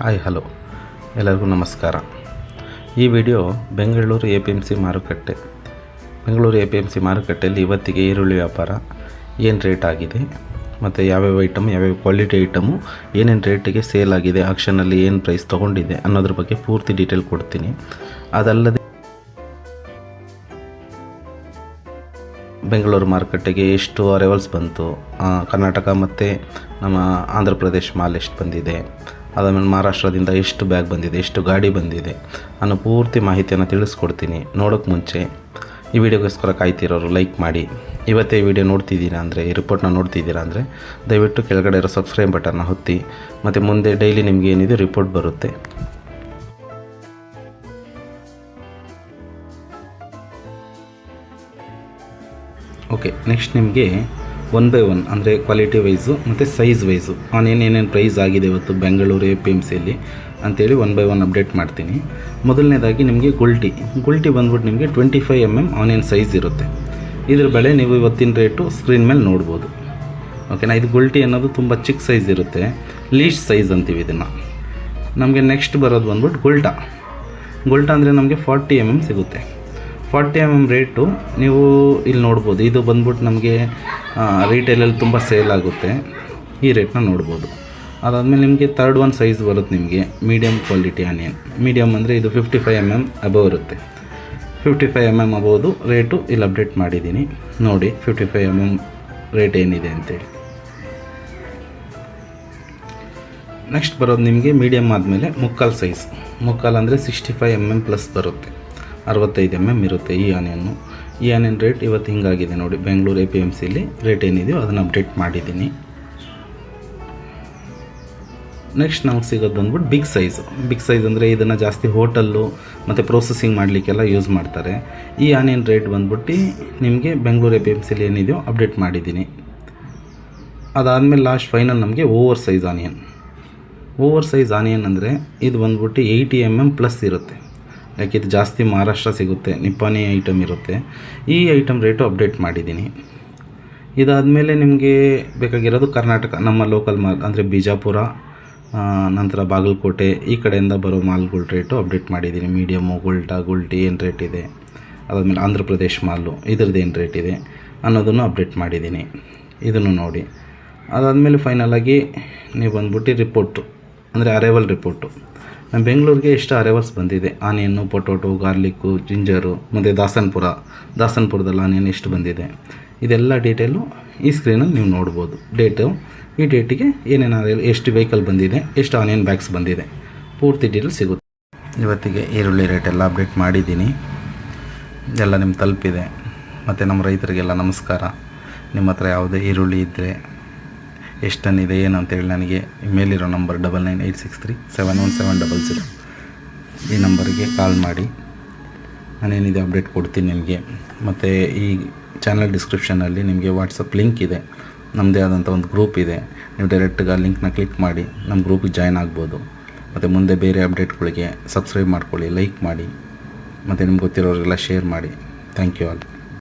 Hi, hello. ಎಲ್ಲರಿಗೂ ನಮಸ್ಕಾರ. ಈ video Bengaluru A P M C ಮಾರುಕಟ್ಟೆ. Bengaluru A P M C ಮಾರುಕಟ್ಟೆಯಲ್ಲಿ ಇವತ್ತಿಗೆ ಈರುಳ್ಳಿ ವ್ಯಾಪಾರ. ಏನು ರೇಟ್ ಆಗಿದೆ? ಮತ್ತು ಯಾವ್ಯಾವ ಐಟಮ್ ಯಾವ್ಯಾವ ಕ್ವಾಲಿಟಿ ಐಟಮು ಏನೇನು ರೇಟಿಗೆ ಸೇಲ್ ಆಗಿದೆ ಆಕ್ಷನಲ್ಲಿ ಏನು ಪ್ರೈಸ್ ತೊಗೊಂಡಿದೆ ಅನ್ನೋದ್ರ ಬಗ್ಗೆ ಪೂರ್ತಿ ಡೀಟೇಲ್ ಕೊಡ್ತೀನಿ. ಅದಲ್ಲದೆ ಬೆಂಗಳೂರು ಮಾರುಕಟ್ಟೆಗೆ ಎಷ್ಟು ಅರೈವಲ್ಸ್ ಬಂತು? ಕರ್ನಾಟಕ ಮತ್ತು ನಮ್ಮ ಆಂಧ್ರ ಪ್ರದೇಶ ಮಾಲ್ ಎಷ್ಟು ಬಂದಿದೆ? ಅದಾದಮೇಲೆ ಮಹಾರಾಷ್ಟ್ರದಿಂದ ಎಷ್ಟು ಬ್ಯಾಗ್ ಬಂದಿದೆ, ಎಷ್ಟು ಗಾಡಿ ಬಂದಿದೆ ಅನ್ನೋ ಪೂರ್ತಿ ಮಾಹಿತಿಯನ್ನು ತಿಳಿಸ್ಕೊಡ್ತೀನಿ ನೋಡೋಕ್ಕೆ ಮುಂಚೆ. ಈ ವಿಡಿಯೋಗೋಸ್ಕರ ಕಾಯ್ತಿರೋರು ಲೈಕ್ ಮಾಡಿ. ಇವತ್ತೇ ವಿಡಿಯೋ ನೋಡ್ತಿದ್ದೀರಾ ಅಂದರೆ, ಈ ರಿಪೋರ್ಟ್ನ ನೋಡ್ತಿದ್ದೀರಾ ಅಂದರೆ, ದಯವಿಟ್ಟು ಕೆಳಗಡೆ ಇರೋ ಸಬ್ಸ್ಕ್ರೈಬ್ ಬಟನ್ನ ಹೊತ್ತಿ ಮತ್ತು ಮುಂದೆ ಡೈಲಿ ನಿಮಗೆ ಏನಿದೆ ರಿಪೋರ್ಟ್ ಬರುತ್ತೆ. ಓಕೆ ನೆಕ್ಸ್ಟ್ ನಿಮಗೆ ಒನ್ ಬೈ ಒನ್ ಅಂದರೆ ಕ್ವಾಲಿಟಿ ವೈಸು ಮತ್ತು ಸೈಜ್ ವೈಸು ಏನೇನೇನು ಏನೇನು ಪ್ರೈಸ್ ಆಗಿದೆ ಇವತ್ತು ಬೆಂಗಳೂರು ಎ ಪಿ ಎಂ ಸಿಯಲ್ಲಿ ಅಂತೇಳಿ ಒನ್ ಬೈ ಒನ್ ಅಪ್ಡೇಟ್ ಮಾಡ್ತೀನಿ. ಮೊದಲನೇದಾಗಿ ನಿಮಗೆ ಗುಲ್ಟಿ ಗುಲ್ಟಿ ಬಂದ್ಬಿಟ್ಟು ನಿಮಗೆ twenty five M M onion size ಇರುತ್ತೆ. ಇದ್ರ ಬೆಲೆ ನೀವು ಇವತ್ತಿನ ರೇಟು ಸ್ಕ್ರೀನ್ ಮೇಲೆ ನೋಡ್ಬೋದು. ಓಕೆನಾ ಇದು ಗುಲ್ಟಿ ಅನ್ನೋದು ತುಂಬ ಚಿಕ್ಕ ಸೈಜ್ ಇರುತ್ತೆ. ಲೀಸ್ಟ್ ಸೈಜ್ ಅಂತೀವಿ ಇದನ್ನು. ನಮಗೆ ನೆಕ್ಸ್ಟ್ ಬರೋದು ಬಂದ್ಬಿಟ್ಟು ಗುಲ್ಟಾ ಗುಲ್ಟಾ ಅಂದರೆ ನಮಗೆ ಫಾರ್ಟಿ ಎಂ ಎಂ ಸಿಗುತ್ತೆ. ಫಾರ್ಟಿ ಎಂ ಎಂ ರೇಟು ನೀವು ಇಲ್ಲಿ ನೋಡ್ಬೋದು. ಇದು ಬಂದ್ಬಿಟ್ಟು ನಮಗೆ ರೀಟೇಲಲ್ಲಿ ತುಂಬ ಸೇಲ್ ಆಗುತ್ತೆ. ಈ ರೇಟ್ನ ನೋಡ್ಬೋದು. ಅದಾದಮೇಲೆ ನಿಮಗೆ ತರ್ಡ್ ಒನ್ ಸೈಜ್ ಬರುತ್ತೆ ನಿಮಗೆ. ಮೀಡಿಯಮ್ ಕ್ವಾಲಿಟಿ ಆನಿಯನ್ ಮೀಡಿಯಮ್ ಅಂದರೆ ಇದು fifty five M M above ಇರುತ್ತೆ. ಫಿಫ್ಟಿ ಫೈವ್ ಎಂ ಎಂ ಅಬೋದು ರೇಟು ಇಲ್ಲಿ ಅಪ್ಡೇಟ್ ಮಾಡಿದ್ದೀನಿ. ನೋಡಿ fifty five M M rate ಏನಿದೆ ಅಂತೇಳಿ. ನೆಕ್ಸ್ಟ್ ಬರೋದು ನಿಮಗೆ ಮೀಡಿಯಮ್ ಆದಮೇಲೆ ಮುಕ್ಕಾಲು ಸೈಜ್ ಮುಕ್ಕಾಲು ಅಂದರೆ sixty five M M plus ಬರುತ್ತೆ. ಅರವತ್ತೈದು ಎಂ ಎಂ ಇರುತ್ತೆ ಈ ಆನಿಯನ್ನು. ಈ ಆನಿಯನ್ ರೇಟ್ ಇವತ್ತು ಹಿಂಗಾಗಿದೆ ನೋಡಿ, ಬೆಂಗಳೂರು ಎ ಪಿ ಎಂ ಸಿಲಿ ರೇಟ್ ಏನಿದೆಯೋ ಅದನ್ನು ಅಪ್ಡೇಟ್ ಮಾಡಿದ್ದೀನಿ. ನೆಕ್ಸ್ಟ್ ನಮಗೆ ಸಿಗೋದು ಬಂದ್ಬಿಟ್ಟು ಬಿಗ್ ಸೈಜ್ ಬಿಗ್ ಸೈಜ್ ಅಂದರೆ ಇದನ್ನು ಜಾಸ್ತಿ ಹೋಟಲ್ಲು ಮತ್ತು ಪ್ರೊಸೆಸಿಂಗ್ ಮಾಡಲಿಕ್ಕೆಲ್ಲ ಯೂಸ್ ಮಾಡ್ತಾರೆ. ಈ ಆನಿಯನ್ ರೇಟ್ ಬಂದ್ಬಿಟ್ಟು ನಿಮಗೆ ಬೆಂಗಳೂರು ಎ ಪಿ ಎಂ ಸಿಲಿ ಏನಿದೆಯೋ ಅಪ್ಡೇಟ್ ಮಾಡಿದ್ದೀನಿ. ಅದಾದಮೇಲೆ ಲಾಸ್ಟ್ ಫೈನಲ್ ನಮಗೆ over size onion over size onion ಅಂದರೆ ಇದು ಬಂದ್ಬಿಟ್ಟು ಏಯ್ಟಿ ಎಂ ಎಂ ಪ್ಲಸ್ ಇರುತ್ತೆ. ಯಾಕೆ ಇದು ಜಾಸ್ತಿ ಮಹಾರಾಷ್ಟ್ರ ಸಿಗುತ್ತೆ ನಿಪ್ಪಾನಿ ಐಟಮ್ ಇರುತ್ತೆ. ಈ ಐಟಮ್ ರೇಟು ಅಪ್ಡೇಟ್ ಮಾಡಿದ್ದೀನಿ. ಇದಾದಮೇಲೆ ನಿಮಗೆ ಬೇಕಾಗಿರೋದು ಕರ್ನಾಟಕ, ನಮ್ಮ ಲೋಕಲ್ ಮಾಲ್ ಅಂದರೆ ಬಿಜಾಪುರ ನಂತರ ಬಾಗಲಕೋಟೆ, ಈ ಕಡೆಯಿಂದ ಬರೋ ಮಾಲ್ಗಳ ರೇಟು ಅಪ್ಡೇಟ್ ಮಾಡಿದ್ದೀನಿ. ಮೀಡಿಯಮು ಗುಲ್ಟಾ ಗುಲ್ಟಿ ಏನು ರೇಟ್ ಇದೆ, ಅದಾದಮೇಲೆ ಆಂಧ್ರ ಪ್ರದೇಶ್ ಮಾಲು ಇದ್ರದ್ದು ಏನು ರೇಟ್ ಇದೆ ಅನ್ನೋದನ್ನು ಅಪ್ಡೇಟ್ ಮಾಡಿದ್ದೀನಿ. ಇದನ್ನು ನೋಡಿ. ಅದಾದಮೇಲೆ ಫೈನಲಾಗಿ ನೀವು ಬಂದ್ಬಿಟ್ಟು ರಿಪೋರ್ಟು ಅಂದರೆ ಅರೈವಲ್ ರಿಪೋರ್ಟು ಬೆಂಗಳೂರಿಗೆ ಎಷ್ಟು ಅರೈವಲ್ಸ್ ಬಂದಿದೆ. ಆನಿಯನ್ನು, ಪೊಟೊಟೊ, ಗಾರ್ಲಿಕ್ಕು, ಜಿಂಜರು, ಮತ್ತು ದಾಸನ್ಪುರ. ದಾಸನ್ಪುರದಲ್ಲಿ ಆನಿಯನ್ ಎಷ್ಟು ಬಂದಿದೆ? ಇದೆಲ್ಲ ಡೀಟೇಲು ಈ ಸ್ಕ್ರೀನಲ್ಲಿ ನೀವು ನೋಡ್ಬೋದು. ಡೇಟು ಈ ಡೇಟಿಗೆ ಏನೇನು ಎಷ್ಟು ವೆಹಿಕಲ್ ಬಂದಿದೆ, ಎಷ್ಟು ಆನಿಯನ್ ಬ್ಯಾಗ್ಸ್ ಬಂದಿದೆ. ಪೂರ್ತಿ ಡೀಟೇಲ್ ಸಿಗುತ್ತೆ. ಇವತ್ತಿಗೆ ಈರುಳ್ಳಿ ರೇಟ್ ಎಲ್ಲ ಅಪ್ಡೇಟ್ ಮಾಡಿದ್ದೀನಿ. ಎಲ್ಲ ನಿಮ್ಮ ತಲುಪಿದೆ. ಮತ್ತು ನಮ್ಮ ರೈತರಿಗೆಲ್ಲ ನಮಸ್ಕಾರ. ನಿಮ್ಮ ಹತ್ರ ಯಾವುದೇ ಈರುಳ್ಳಿ ಇದ್ದರೆ ಎಷ್ಟು ಟನ್ ಇದೆ ಏನು ಅಂತೇಳಿ ನನಗೆ ಮೇಲಿರೋ number double nine eight six three seven one seven double zero ಈ ನಂಬರಿಗೆ ಕಾಲ್ ಮಾಡಿ. ನಾನೇನಿದೆ ಅಪ್ಡೇಟ್ ಕೊಡ್ತೀನಿ ನಿಮಗೆ. ಮತ್ತು ಈ ಚಾನಲ್ ಡಿಸ್ಕ್ರಿಪ್ಷನಲ್ಲಿ ನಿಮಗೆ ವಾಟ್ಸಪ್ ಲಿಂಕ್ ಇದೆ. ನಮ್ಮದೇ ಆದಂಥ ಒಂದು ಗ್ರೂಪ್ ಇದೆ. ನೀವು ಡೈರೆಕ್ಟ್ಗೆ ಆ ಲಿಂಕ್ನ ಕ್ಲಿಕ್ ಮಾಡಿ ನಮ್ಮ ಗ್ರೂಪಿಗೆ ಜಾಯ್ನ್ ಆಗ್ಬೋದು. ಮತ್ತು ಮುಂದೆ ಬೇರೆ ಅಪ್ಡೇಟ್ಗಳಿಗೆ ಸಬ್ಸ್ಕ್ರೈಬ್ ಮಾಡ್ಕೊಳ್ಳಿ ಲೈಕ್ ಮಾಡಿ. ಮತ್ತು ನಿಮ್ಗೆ ಗೊತ್ತಿರೋರಿಗೆಲ್ಲ ಶೇರ್ ಮಾಡಿ. Thank you all